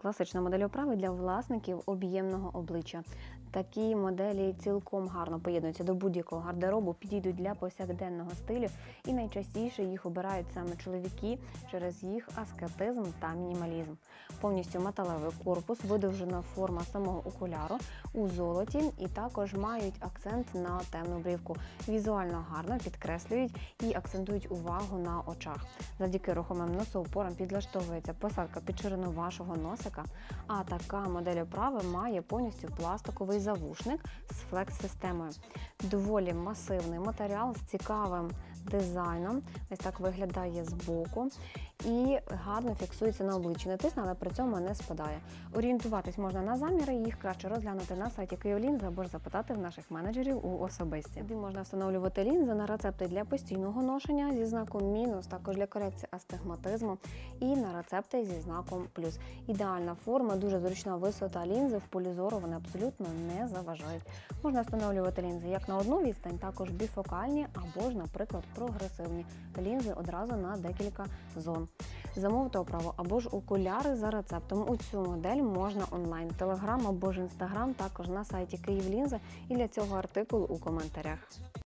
Класична модель оправи для власників об'ємного обличчя. Такі моделі цілком гарно поєднуються до будь-якого гардеробу, підійдуть для повсякденного стилю, і найчастіше їх обирають саме чоловіки через їх аскетизм та мінімалізм. Повністю металевий корпус, видовжена форма самого окуляру у золоті, і також мають акцент на темну брівку. Візуально гарно підкреслюють і акцентують увагу на очах. Завдяки рухомим носоупорам підлаштовується посадка під ширину вашого носика. А така модель оправи має повністю пластиковий завушник з флекс-системою. Доволі масивний матеріал з цікавим дизайном. Ось так виглядає збоку і гарно фіксується на обличчі. Не тисне, але при цьому не спадає. Орієнтуватись можна на заміри, їх краще розглянути на сайті Київлінзи або ж запитати в наших менеджерів у особисті. Сюди можна встановлювати лінзи на рецепти для постійного ношення зі знаком мінус, також для корекції астигматизму і на рецепти зі знаком плюс. Ідеальна форма, дуже зручна висота лінзи в полі зору вони абсолютно не заважають. Можна встановлювати лінзи як на одну відстань, також біфокальні або ж, наприклад, прогресивні лінзи одразу на декілька зон. Замовте оправу або ж окуляри за рецептом. У цю модель можна онлайн, телеграм або ж інстаграм, також на сайті Київлінза і для цього артикул у коментарях.